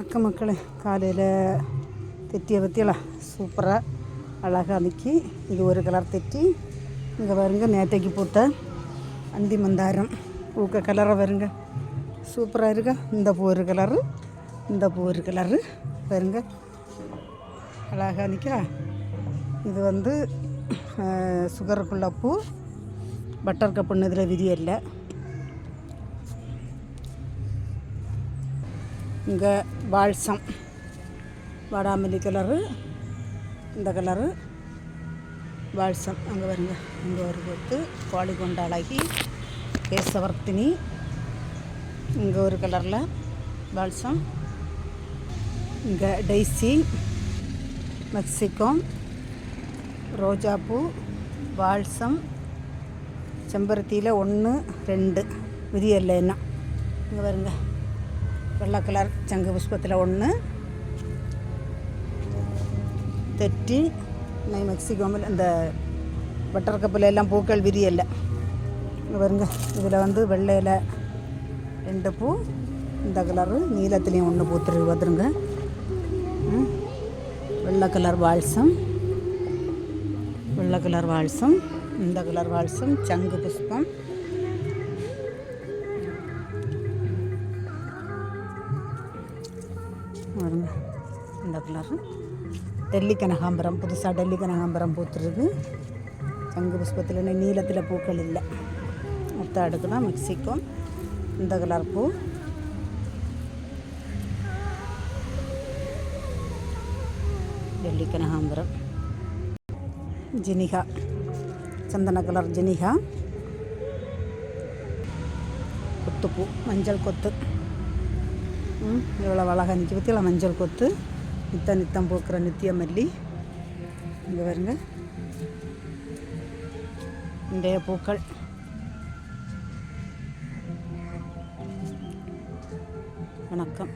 அக்க மக்களே. காலையில் தெட்டியை பற்றியலாம் சூப்பராக அழகாக நிற்கி இது ஒரு கலர் தெட்டி இங்கே வருங்க நேற்றைக்கு போட்ட அந்தி மந்தாரம். பூக்க கலரை வருங்க சூப்பராக இருக்கா? இந்த பூ ஒரு கலரு இந்த பூ ஒரு கலரு வருங்க அழகாக நிற்கா இது வந்து சுகருக்குள்ள பூ. பட்டர் கப்புன்னு இதில் விதியல்ல இங்கே பால்சம் வாடாமல்லி கலரு இந்த கலரு. பால்சம் அங்கே வருங்க இங்கே ஒரு கொத்து பாலிகொண்ட அழகி கேசவர்த்தினி. இங்கே ஒரு கலரில் பால்சம் இங்கே டெய்ஸி மெக்சிகோ ரோஜாப்பூ பால்சம் செம்பருத்தியில் ஒன்று ரெண்டு. விதியல்ல என்ன இங்கே வருங்க வெள்ளை கலர் சங்கு புஷ்பத்தில் ஒன்று தெற்றி இன்னைக்கு மெக்சிகோமில் இந்த பட்டர் கப்பில் எல்லாம் பூக்கள் விரியல்ல பாருங்க இதில் வந்து வெள்ளையில் ரெண்டு பூ இந்த கலரு நீலத்துலேயும் ஒன்று பூத்துரு பார்த்துருங்க வெள்ளை கலர் வால்சம் வெள்ளை கலர் வால்சம் இந்த கலர் வால்சம் சங்கு புஷ்பம் இந்த கலர். டெல்லி கனகாம்பரம். புதுசாக டெல்லி கனகாம்பரம் பூத்துருது சங்கு புஷ்பத்தில் நீளத்தில் பூக்கள் இல்லை. மொத்த அடுக்குனா மெக்சிகோ. இந்த கலர் பூ. டெல்லி கனகாம்பரம். ஜினிகா. சந்தன கலர் ஜினிகா. கொத்துப்பூ. மஞ்சள் கொத்து. இவ்வளோ அழகாக நிற்க பற்றியில் மஞ்சள் கொத்து நித்தம் நித்தம் பூக்கிற நித்திய மல்லி இங்கே வருங்க இன்றைய பூக்கள் வணக்கம்